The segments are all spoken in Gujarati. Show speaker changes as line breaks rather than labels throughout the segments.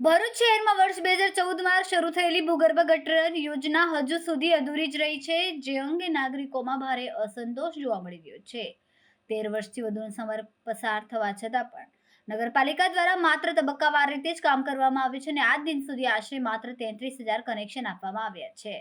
ભરૂચ શહેરમાં વર્ષ બે હજાર ચૌદમાં શરૂ થયેલી ભૂગર્ભ ગટર યોજના હજુ સુધી અધૂરી જ રહી છે, જે અંગે નાગરિકોમાં ભારે અસંતોષ જોવા મળી રહ્યો છે. તેર વર્ષથી વધુનો સમય પસાર થવા છતાં પણ નગરપાલિકા દ્વારા માત્ર તબક્કાવાર રીતે જ કામ કરવામાં આવ્યું છે અને આજ દિન સુધી આશરે માત્ર તેત્રીસ હજાર કનેક્શન આપવામાં આવ્યા છે.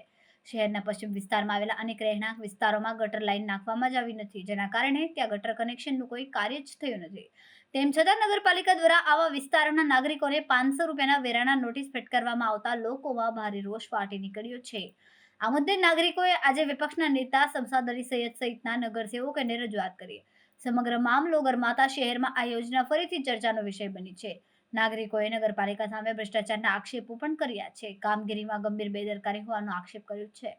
શહેરના પશ્ચિમ વિસ્તારમાં આવેલા અનેક રહેણાંક વિસ્તારોમાં ગટર લાઈન નાખવામાં જ આવી નથી, જેના કારણે ત્યાં ગટર કનેક્શનનું કોઈ કાર્ય જ થયું નથી. તેમ છતાં નગરપાલિકા દ્વારા આવા વિસ્તારોના નાગરિકોને પાંચસો રૂપિયાના વેરાના નોટિસ ફટકારવામાં આવતા લોકોમાં ભારે રોષ ફાટી નીકળ્યો છે. આ મુદ્દે નાગરિકોએ આજે વિપક્ષના નેતા શમસાદ અલી સૈયદ સહિતના નગરસેવકોને રજૂઆત કરી. સમગ્ર મામલો ગરમાતા શહેરમાં આ યોજના ફરીથી ચર્ચાનો વિષય બની છે. નાગરિકોએ નગરપાલિકા સામે ભ્રષ્ટાચારના આક્ષેપો પણ કર્યા છે. કામગીરીમાં ગંભીર બેદરકારી હોવાનો આક્ષેપ કર્યો છે.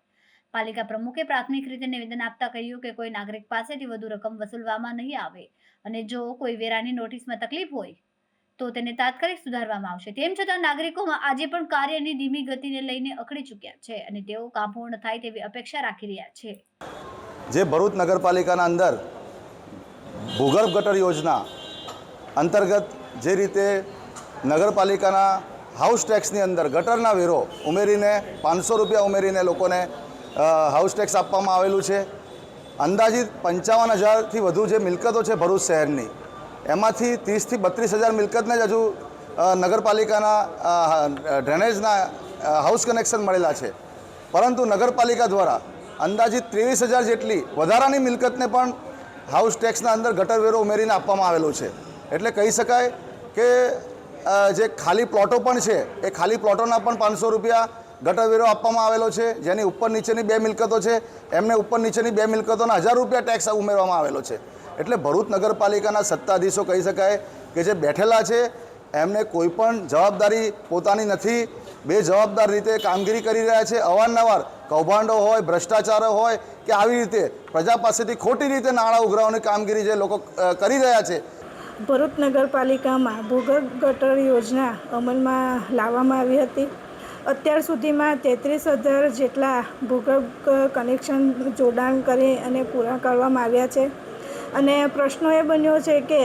પાલિકા પ્રમુખે પ્રાથમિક રીતે નિવેદન આપતા કહ્યું કે કોઈ નાગરિક પાસેથી વધુ રકમ વસૂલવામાં નહીં આવે અને જો કોઈ વેરાની નોટિસમાં તકલીફ હોય તો તેને તાત્કાલિક સુધારવામાં આવશે. તેમ છતાં નાગરિકોમાં આજે પણ કાર્યની ધીમી ગતિને લઈને અકળી ચૂક્યા છે અને તેઓ કામ પૂર્ણ થાય તેવી અપેક્ષા રાખી રહ્યા છે.
જે ભરૂચ નગરપાલિકાના અંદર ભૂગર્ભ ગટર યોજના અંતર્ગત જે રીતે નગરપાલિકાના હાઉસ ટેક્સની અંદર ગટરના વેરો ઉમેરીને પાંચસો રૂપિયા ઉમેરીને લોકોને હાઉસ ટેક્સ આપવામાં આવેલું છે. અંદાજિત પંચાવન હજારથી વધુ જે મિલકતો છે ભરૂચ શહેરની, એમાંથી ત્રીસથી બત્રીસ હજાર મિલકતને જ હજુ નગરપાલિકાના ડ્રેનેજના હાઉસ કનેક્શન મળેલા છે. પરંતુ નગરપાલિકા દ્વારા અંદાજિત ત્રેવીસ હજાર જેટલી વધારાની મિલકતને પણ હાઉસ ટેક્સના અંદર ગટર વેરો ઉમેરીને આપવામાં આવેલું છે. એટલે કહી શકાય કે જે ખાલી પ્લોટો પણ છે, એ ખાલી પ્લોટોના પણ પાંચસો રૂપિયા ગટરવેરો આપવામાં આવેલો છે, જેની ઉપર નીચેની બે મિલકતો છે, એમને ઉપર નીચેની બે મિલકતોના હજાર રૂપિયા ટેક્સ ઉમેરવામાં આવેલો છે. એટલે ભરૂચ નગરપાલિકાના સત્તાધીશો કહી શકાય કે જે બેઠેલા છે, એમને કોઈ પણ જવાબદારી પોતાની નથી. બે જવાબદાર રીતે કામગીરી કરી રહ્યા છે. અવારનવાર કૌભાંડો હોય, ભ્રષ્ટાચારો હોય કે આવી રીતે પ્રજા પાસેથી ખોટી રીતે નાણાં ઉઘરાવવાની કામગીરી જે લોકો કરી રહ્યા છે
ભરૂચ નગરપાલિકામાં ભૂગર્ભ ગટર યોજના અમલમાં લાવવામાં આવી હતી. અત્યાર સુધીમાં તેત્રીસ હજાર જેટલા ભૂગર્ભ કનેક્શન જોડાણ કરી અને પૂરા કરવામાં આવ્યા છે. અને પ્રશ્નો એ બન્યો છે કે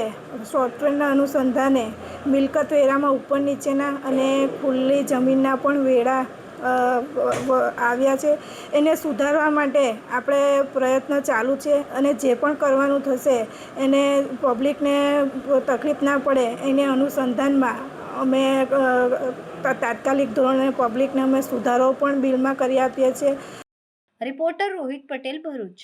સોફ્ટવેરના અનુસંધાને મિલકત વેરામાં ઉપર નીચેના અને ખુલ્લી જમીનના પણ વેરા આવ્યા છે. એને સુધારવા માટે આપણે પ્રયત્ન ચાલુ છે અને જે પણ કરવાનું થશે એને પબ્લિકને તકલીફ ના પડે એને અનુસંધાનમાં અમે તાત્કાલિક ધોરણે પબ્લિકને અમે સુધારો પણ બિલમાં કરી આપીએ છીએ.
રિપોર્ટર રોહિત પટેલ ભરૂચ.